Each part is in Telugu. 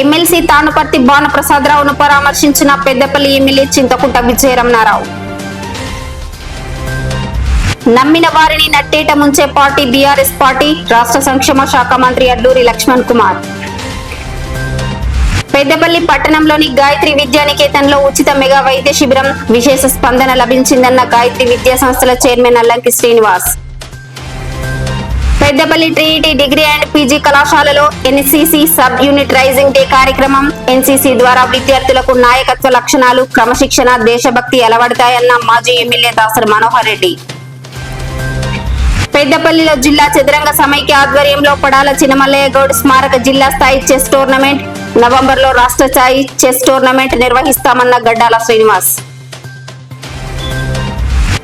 ఎమ్మెల్సీ తానుపర్తి భానుప్రసాదరావును పరామర్శించిన పెద్దపల్లి ఎమ్మెల్యే చింతకుంట విజయరమణారావు. నమ్మిన వారిని నట్టేట ముంచే పార్టీ బీఆర్ఎస్ పార్టీ రాష్ట్ర సంక్షేమ శాఖ మంత్రి అడ్డూరి లక్ష్మణ్ కుమార్. పెద్దపల్లి పట్టణంలోని గాయత్రి విద్యానికేతన్లో ఉచిత మెగా వైద్య శిబిరం విశేష స్పందన లభించిందన్న గాయత్రి విద్యా సంస్థల chairman Allanki Srinivas. Peddapalli Trinity degree and PG కళాశాలలో NCC sub unit raising day కార్యక్రమం ఎన్సీసీ ద్వారా విద్యార్థులకు నాయకత్వ లక్షణాలు క్రమశిక్షణ దేశభక్తి అలవడతాయన్న మాజీ ఎమ్మెల్యే దాసరి మనోహర్ రెడ్డి. పెద్దపల్లిలో జిల్లా చదరంగ సమైక్య ఆధ్వర్యంలో పడాల చినమల్లయ్య గౌడ్ స్మారక జిల్లా స్థాయి చెస్ టోర్నమెంట్ నవంబర్లో రాష్ట్ర స్థాయి చెస్ టోర్నమెంట్ నిర్వహిస్తామన్న గడ్డాల శ్రీనివాస్.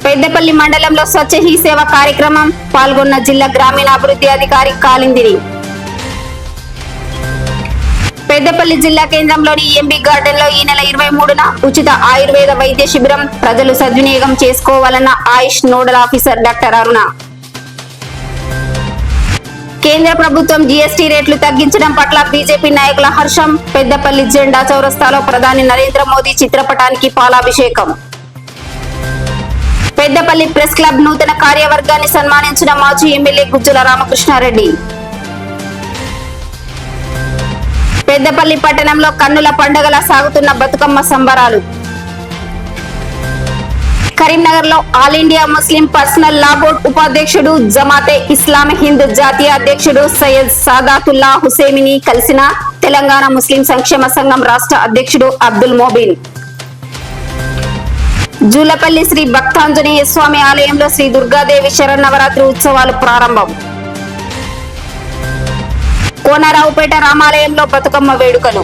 పెద్దపల్లి మండలంలో స్వచ్ఛ హీ సేవ కార్యక్రమం పాల్గొన్న జిల్లా గ్రామీణాభివృద్ధి అధికారి కాలిందిరి. పెద్దపల్లి జిల్లా కేంద్రంలోని ఎంబీ గార్డెన్లో ఈ నెల ఇరవై మూడున ఉచిత ఆయుర్వేద వైద్య శిబిరం ప్రజలు సద్వినియోగం చేసుకోవాలన్న Ayush nodal officer doctor Aruna. కేంద్ర ప్రభుత్వం జీఎస్టీ రేట్లు తగ్గించడం పట్ల బీజేపీ నాయకుల హర్షం పెద్దపల్లి జెండా చౌరస్తాలో ప్రధాని నరేంద్ర మోదీ చిత్రపటానికి పాలాభిషేకం. పెద్దపల్లి ప్రెస్ క్లబ్ నూతన కార్యవర్గాన్ని సన్మానించిన మాజీ ఎమ్మెల్యే గుజ్జుల రామకృష్ణారెడ్డి. పెద్దపల్లి పట్టణంలో కన్నుల పండుగలా సాగుతున్న బతుకమ్మ సంబరాలు. కరీంనగర్లో All India Muslim personal law board ఉపాధ్యక్షుడు జమాతే ఇస్లాం హింద్ జాతీయ అధ్యక్షుడు సయ్యద్ సాదాతుల్లా హుసేమిని కలిసిన తెలంగాణ ముస్లిం సంక్షేమ సంఘం రాష్ట్ర అధ్యక్షుడు అబ్దుల్ మోబిన్. జూలపల్లి శ్రీ భక్తాంజనేయ స్వామి ఆలయంలో శ్రీ దుర్గాదేవి శరన్నవరాత్రి ఉత్సవాలు ప్రారంభం. కోనరావుపేట రామాలయంలో బతుకమ్మ వేడుకలు.